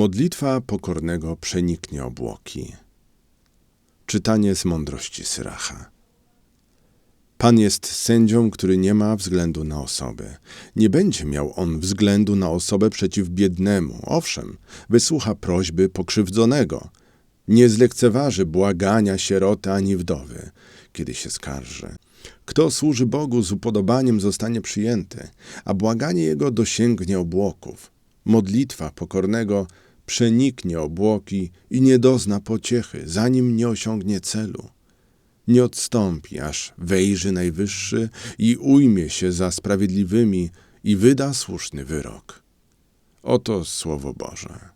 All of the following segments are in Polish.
Modlitwa pokornego przeniknie obłoki. Czytanie z mądrości Syracha. Pan jest sędzią, który nie ma względu na osobę. Nie będzie miał on względu na osobę przeciw biednemu. Owszem, wysłucha prośby pokrzywdzonego. Nie zlekceważy błagania sieroty ani wdowy, kiedy się skarży. Kto służy Bogu z upodobaniem zostanie przyjęty, a błaganie jego dosięgnie obłoków. Modlitwa pokornego przeniknie obłoki i nie dozna pociechy, zanim nie osiągnie celu. Nie odstąpi, aż wejrzy Najwyższy i ujmie się za sprawiedliwymi i wyda słuszny wyrok. Oto Słowo Boże.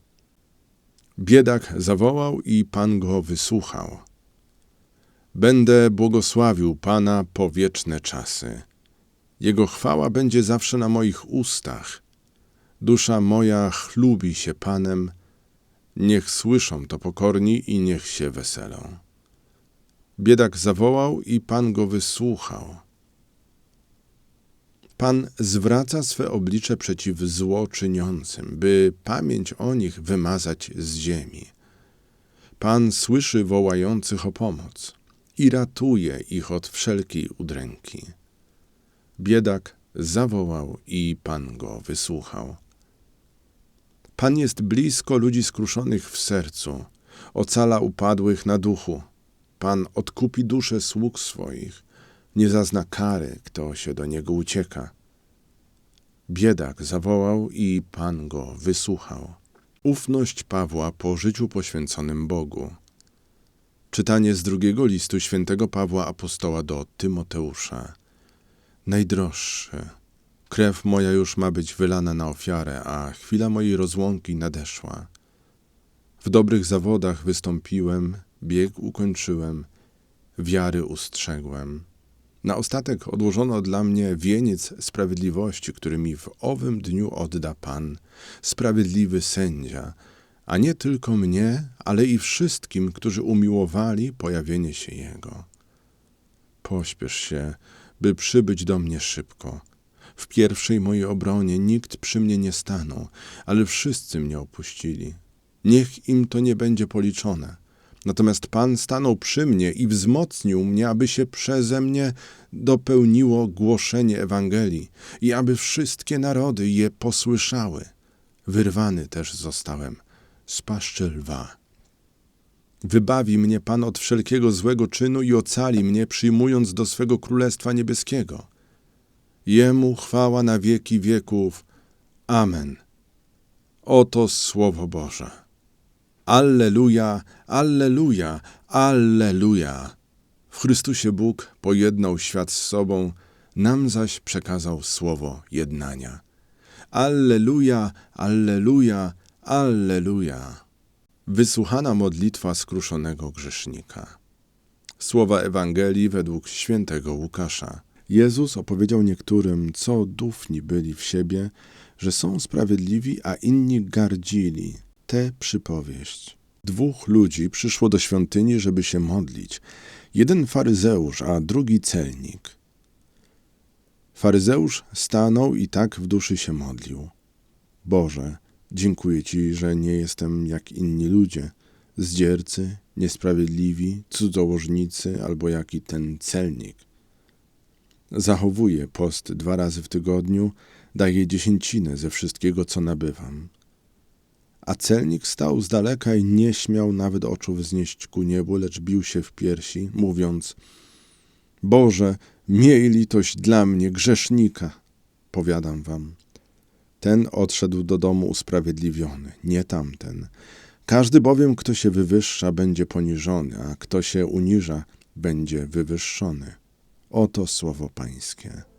Biedak zawołał i Pan go wysłuchał. Będę błogosławił Pana po wieczne czasy. Jego chwała będzie zawsze na moich ustach. Dusza moja chlubi się Panem, Niech słyszą to pokorni i niech się weselą. Biedak zawołał i Pan go wysłuchał. Pan zwraca swe oblicze przeciw zło czyniącym, by pamięć o nich wymazać z ziemi. Pan słyszy wołających o pomoc i ratuje ich od wszelkiej udręki. Biedak zawołał i Pan go wysłuchał. Pan jest blisko ludzi skruszonych w sercu, ocala upadłych na duchu. Pan odkupi duszę sług swoich, nie zazna kary, kto się do niego ucieka. Biedak zawołał i Pan go wysłuchał. Ufność Pawła po życiu poświęconym Bogu. Czytanie z drugiego listu świętego Pawła apostoła do Tymoteusza. Najdroższy, Krew moja już ma być wylana na ofiarę, a chwila mojej rozłąki nadeszła. W dobrych zawodach wystąpiłem, bieg ukończyłem, wiary ustrzegłem. Na ostatek odłożono dla mnie wieniec sprawiedliwości, który mi w owym dniu odda Pan, sprawiedliwy sędzia, a nie tylko mnie, ale i wszystkim, którzy umiłowali pojawienie się Jego. Pośpiesz się, by przybyć do mnie szybko – w pierwszej mojej obronie nikt przy mnie nie stanął, ale wszyscy mnie opuścili. Niech im to nie będzie policzone. Natomiast Pan stanął przy mnie i wzmocnił mnie, aby się przeze mnie dopełniło głoszenie Ewangelii i aby wszystkie narody je posłyszały. Wyrwany też zostałem z paszczy lwa. Wybawi mnie Pan od wszelkiego złego czynu i ocali mnie, przyjmując do swego Królestwa Niebieskiego. Jemu chwała na wieki wieków. Amen. Oto Słowo Boże. Alleluja, Alleluja, Alleluja. W Chrystusie Bóg pojednał świat z sobą, nam zaś przekazał słowo jednania. Alleluja, Alleluja, Alleluja. Wysłuchana modlitwa skruszonego grzesznika. Słowa Ewangelii według świętego Łukasza. Jezus opowiedział niektórym, co dufni byli w siebie, że są sprawiedliwi, a inni gardzili. Tę przypowieść. Dwóch ludzi przyszło do świątyni, żeby się modlić. Jeden faryzeusz, a drugi celnik. Faryzeusz stanął i tak w duszy się modlił. Boże, dziękuję Ci, że nie jestem jak inni ludzie, zdziercy, niesprawiedliwi, cudzołożnicy albo jaki ten celnik. Zachowuję post dwa razy w tygodniu, daję dziesięcinę ze wszystkiego, co nabywam. A celnik stał z daleka i nie śmiał nawet oczu wznieść ku niebu, lecz bił się w piersi, mówiąc: Boże, miej litość dla mnie, grzesznika. Powiadam wam. Ten odszedł do domu usprawiedliwiony, nie tamten. Każdy bowiem, kto się wywyższa, będzie poniżony, a kto się uniża, będzie wywyższony. Oto słowo Pańskie.